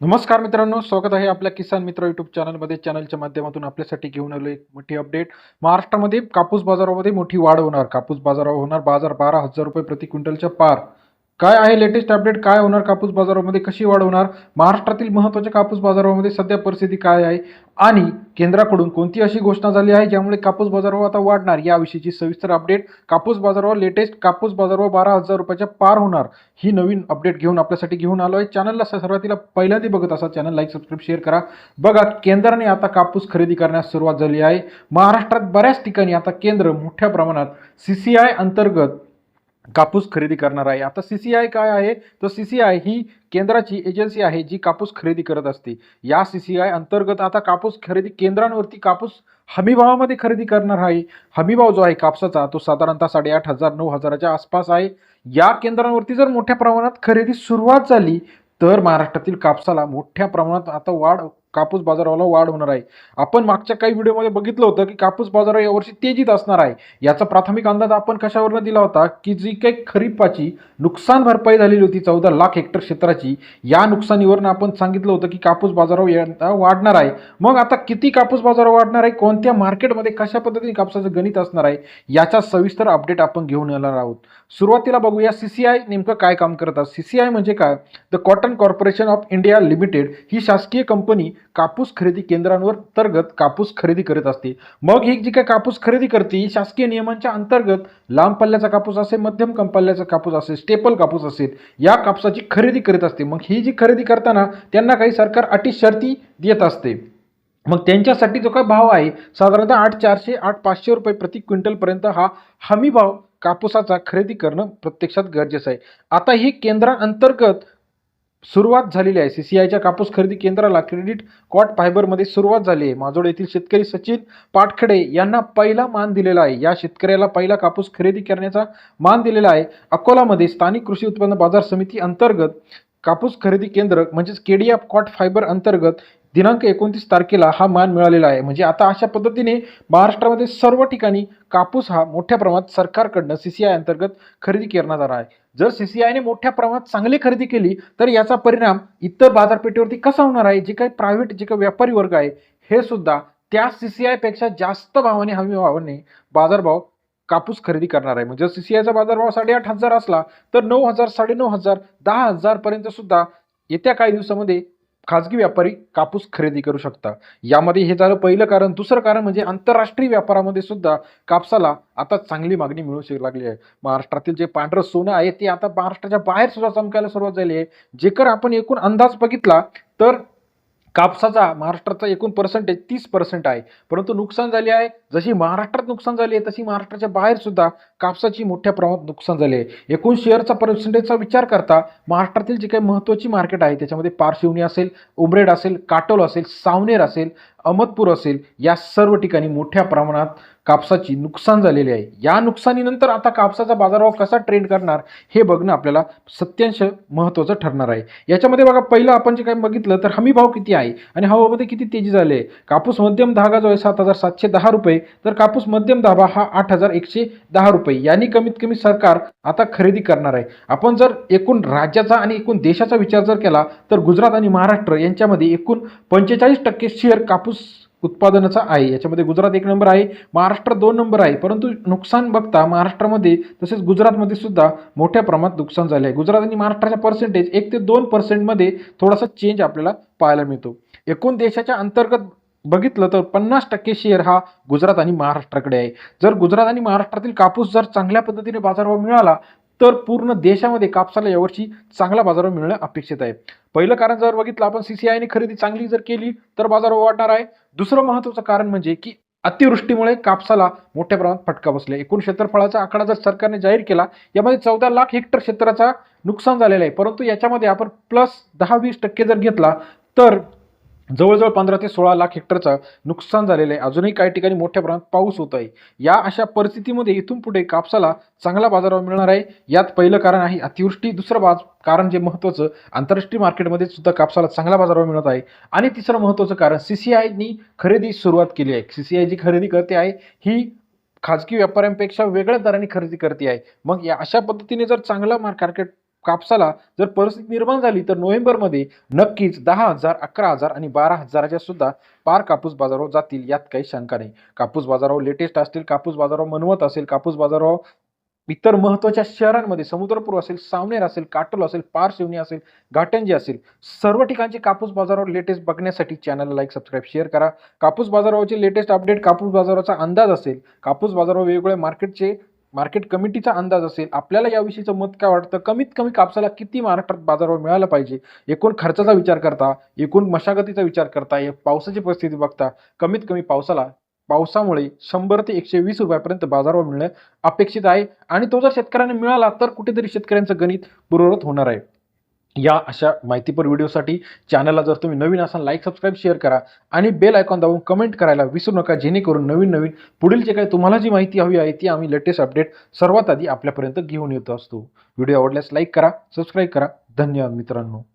नमस्कार मित्रांनो स्वागत आहे आपल्या किसान मित्र युट्यूब चॅनलमध्ये चॅनलच्या माध्यमातून आपल्यासाठी घेऊन आलो एक मोठी अपडेट महाराष्ट्रामध्ये कापूस बाजारामध्ये मोठी वाढ होणार. कापूस बाजारावर होणार बाजार बारा हजार रुपये प्रति क्विंटलच्या पार. काय आहे लेटेस्ट अपडेट काय होणार कापूस बाजारामध्ये? कशी वाढ होणार? महाराष्ट्रातील महत्त्वाच्या कापूस बाजारामध्ये सध्या परिस्थिती काय आहे? आणि केंद्राकडून कोणती अशी घोषणा झाली आहे ज्यामुळे कापूस बाजारावर आता वाढणार? याविषयीची सविस्तर अपडेट कापूस बाजारावर लेटेस्ट कापूस बाजारावर बारा हजार रुपयाच्या पार होणार. ही नवीन अपडेट घेऊन आपल्यासाठी घेऊन आलो आहे. चॅनलला सर्वातीला पहिल्यांदा बघत असा चॅनल लाईक सबस्क्राईब शेअर करा. बघा केंद्राने आता कापूस खरेदी करण्यास सुरुवात झाली आहे. महाराष्ट्रात बऱ्याच ठिकाणी आता केंद्र मोठ्या प्रमाणात सी सी आय अंतर्गत कापूस खरेदी करणार आहे. आता सी सी आय काय आहे? तर सी सी आय ही केंद्राची एजन्सी आहे जी कापूस खरेदी करत असते. या सी सी आय अंतर्गत आता कापूस खरेदी केंद्रांवरती कापूस हमीभावामध्ये खरेदी करणार आहे. हमीभाव जो आहे कापसाचा तो साधारणतः साडेआठ हजार नऊ हजाराच्या आसपास आहे. या केंद्रांवरती जर मोठ्या प्रमाणात खरेदी सुरुवात झाली तर महाराष्ट्रातील कापसाला मोठ्या प्रमाणात आता वाढ कापूस बाजाराला वाढ होणार आहे. आपण मागच्या काही व्हिडिओमध्ये बघितलं होतं की कापूस बाजार यावर्षी तेजीत असणार आहे. याचा प्राथमिक अंदाज आपण कशावरनं दिला होता? की जी काही खरीपाची नुकसान भरपाई झालेली होती चौदा लाख हेक्टर क्षेत्राची या नुकसानीवरनं आपण सांगितलं होतं की कापूस बाजारावर यंदा वाढणार आहे. मग आता किती कापूस बाजारावर वाढणार आहे? कोणत्या मार्केटमध्ये कशा पद्धतीने कापसाचं गणित असणार आहे? याचा सविस्तर अपडेट आपण घेऊन येणार आहोत. सुरुवातीला बघूया सी सी आय नेमकं काय काम करत आहे. सी सी आय म्हणजे काय? The cotton corporation of India limited ही शासकीय कंपनी कापूस खरेदी केंद्रांवर अंतर्गत कापूस खरेदी करत असते. मग ही जी काय कापूस खरेदी करते ही शासकीय नियमांच्या अंतर्गत लांब पल्ल्याचा कापूस असेल मध्यम कम पल्ल्याचा कापूस असेल स्टेपल कापूस असेल या कापसाची खरेदी करीत असते. मग ही जी खरेदी करताना त्यांना काही सरकार अटी शर्ती देत असते. मग त्यांच्यासाठी जो काय भाव आहे साधारणतः आठ चारशे आठ पाचशे रुपये प्रति क्विंटलपर्यंत हा हमी भाव कापूसाचा खरेदी करणं प्रत्यक्षात गरजेचं आहे. आता ही केंद्रांतर्गत सुरुवात झालेली आहे. सी सी आयच्या कापूस खरेदी केंद्राला क्रेडिट कॉट फायबरमध्ये सुरुवात झाली आहे. माजोड येथील शेतकरी सचिन पाटखडे यांना पहिला मान दिलेला आहे. या शेतकऱ्याला पहिला कापूस खरेदी करण्याचा मान दिलेला आहे. अकोलामध्ये स्थानिक कृषी उत्पन्न बाजार समिती अंतर्गत कापूस खरेदी केंद्र म्हणजेच केडीएफ कॉट फायबर अंतर्गत दिनांक एकोणतीस तारखेला हा मान मिळालेला आहे. म्हणजे आता अशा पद्धतीने महाराष्ट्रामध्ये सर्व ठिकाणी कापूस हा मोठ्या प्रमाणात सरकारकडनं सी सी आय अंतर्गत खरेदी करण्यात आला आहे. जर सी सी आयने मोठ्या प्रमाणात चांगली खरेदी केली तर याचा परिणाम इतर बाजारपेठेवरती कसा होणार आहे? जे काही प्रायव्हेट जे काही व्यापारी वर्ग आहे हे सुद्धा त्या सी सी आयपेक्षा जास्त भावाने हमी भावाने बाजारभाव कापूस खरेदी करणार आहे. म्हणजे सी सी आयचा बाजारभाव साडेआठ हजार असला तर नऊ हजार साडेनऊ हजार दहा हजारपर्यंत सुद्धा येत्या काही दिवसामध्ये खाजगी व्यापारी कापूस खरेदी करू शकता. यामध्ये हे झालं पहिलं कारण. दुसरं कारण म्हणजे आंतरराष्ट्रीय व्यापारामध्ये सुद्धा कापसाला आता चांगली मागणी मिळू शक लागली आहे. महाराष्ट्रातील जे पांढरं सोनं आहे ते आता महाराष्ट्राच्या बाहेर सुद्धा चमकायला सुरुवात झाली आहे. जेकर आपण एकूण अंदाज बघितला तर कापसाचा महाराष्ट्राचा एकूण पर्सेंटेज तीस पर्सेंट आहे. परंतु नुकसान झाले आहे जशी महाराष्ट्रात नुकसान झाली आहे तशी महाराष्ट्राच्या बाहेर सुद्धा कापसाची मोठ्या प्रमाणात नुकसान झाले आहे. एकूण शेअरचा पर्सेंटेजचा विचार करता महाराष्ट्रातील जी काही महत्त्वाची मार्केट आहे त्याच्यामध्ये पारशिवनी असेल उमरेड असेल काटोल असेल सावनेर असेल अहमदपूर असेल या सर्व ठिकाणी मोठ्या प्रमाणात कापसाची नुकसान झालेली आहे. या नुकसानीनंतर आता कापसाचा बाजारभाव कसा ट्रेंड करणार हे बघणं आपल्याला सत्यांश महत्त्वाचं ठरणार आहे. याच्यामध्ये बघा पहिलं आपण जे काही बघितलं तर हमी भाव किती आहे? आणि हवामध्ये किती तेजी झाली आहे? कापूस मध्यम धागा जो आहे सात हजार सातशे दहा रुपये. तर कापूस मध्यम धाबा हा आठ हजार एकशे दहा रुपये. यांनी कमीत कमी सरकार आता खरेदी करणार आहे. आपण जर एकूण राज्याचा आणि एकूण देशाचा विचार जर केला तर गुजरात आणि महाराष्ट्र यांच्यामध्ये एकूण पंचेचाळीस टक्के शेअर कापूस उत्पादनाचा आहे. याच्यामध्ये गुजरात एक नंबर आहे महाराष्ट्र दोन नंबर आहे. परंतु नुकसान बघता महाराष्ट्रामध्ये तसेच गुजरातमध्ये सुद्धा मोठ्या प्रमाणात नुकसान झाले आहे. गुजरात आणि महाराष्ट्राचा पर्सेंटेज एक ते दोन पर्सेंटमध्ये थोडासा चेंज आपल्याला पाहायला मिळतो. एकूण देशाच्या अंतर्गत बघितलं तर पन्नास टक्के शेअर हा गुजरात आणि महाराष्ट्राकडे आहे. जर गुजरात आणि महाराष्ट्रातील कापूस जर चांगल्या पद्धतीने बाजारभाव मिळाला तर पूर्ण देशामध्ये कापसाला यावर्षी चांगला बाजारभाव मिळणं अपेक्षित आहे. पहिलं कारण जर बघितलं आपण सी सी आयने खरेदी चांगली जर केली तर बाजारभाव वाढणार आहे. दुसरं महत्त्वाचं कारण म्हणजे की अतिवृष्टीमुळे कापसाला मोठ्या प्रमाणात फटका बसला एकूण क्षेत्रफळाचा आकडा जर सरकारने जाहीर केला यामध्ये चौदा लाख हेक्टर क्षेत्राचा नुकसान झालेलं आहे. परंतु याच्यामध्ये आपण प्लस दहा वीस टक्के जर घेतला तर जवळजवळ पंधरा ते सोळा लाख हेक्टरचं नुकसान झालेलं आहे. अजूनही काही ठिकाणी मोठ्या प्रमाणात पाऊस होत आहे. या अशा परिस्थितीमध्ये इथून पुढे कापसाला चांगला बाजारभाव मिळणार आहे. यात पहिलं कारण आहे अतिवृष्टी. दुसरं बाज कारण जे महत्त्वाचं आंतरराष्ट्रीय मार्केटमध्ये सुद्धा कापसाला चांगला बाजारभाव मिळत आहे. आणि तिसरं महत्त्वाचं कारण सी सी आयनी खरेदी सुरुवात केली आहे. सी सी आय जी खरेदी करते आहे ही खाजगी व्यापाऱ्यांपेक्षा वेगळ्या दराने खरेदी करते आहे. मग या अशा पद्धतीने जर चांगला मार्केट कापसाला जर परिस्थिती निर्माण झाली तर नोव्हेंबरमध्ये नक्कीच दहा हजार अकरा हजार आणि बारा हजाराच्या सुद्धा पार कापूस बाजारावर जातील यात काही शंका नाही. कापूस बाजारावर लेटेस्ट असतील कापूस बाजारावर मनवत असेल कापूस बाजारावर इतर महत्त्वाच्या शहरांमध्ये समुद्रपूर असेल सावनेर असेल काटोल असेल पारशिवनी असेल घाटंजी असेल सर्व ठिकाणचे कापूस बाजारावर लेटेस्ट बघण्यासाठी चॅनलला लाईक सबस्क्राईब शेअर करा. कापूस बाजारावरचे लेटेस्ट अपडेट कापूस बाजाराचा अंदाज असेल कापूस बाजारावर वेगवेगळ्या मार्केटचे मार्केट कमिटीचा अंदाज असेल आपल्याला याविषयीचं मत काय वाटतं? कमीत कमी कापसाला किती महाराष्ट्रात बाजारभाव मिळाला पाहिजे? एकूण खर्चाचा विचार करता एकूण मशागतीचा विचार करता या पावसाची परिस्थिती बघता कमीत कमी पावसाला पावसामुळे शंभर ते एकशे वीस रुपयापर्यंत बाजारभाव मिळणं अपेक्षित आहे. आणि तो जर शेतकऱ्यांना मिळाला तर कुठेतरी शेतकऱ्यांचं गणित पूर्ववत होणार आहे. या अशा माहितीपर व्हिडिओसाठी चॅनलला जर तुम्ही नवीन असाल लाईक सबस्क्राईब शेअर करा आणि बेल आयकॉन दाबून कमेंट करायला विसरू नका जेणेकरून नवीन नवीन पुढील जे काही तुम्हाला जी माहिती हवी आहे ती आम्ही लेटेस्ट अपडेट सर्वात आधी आपल्यापर्यंत घेऊन येत असतो. व्हिडिओ आवडल्यास लाईक करा सबस्क्राईब करा. धन्यवाद मित्रांनो.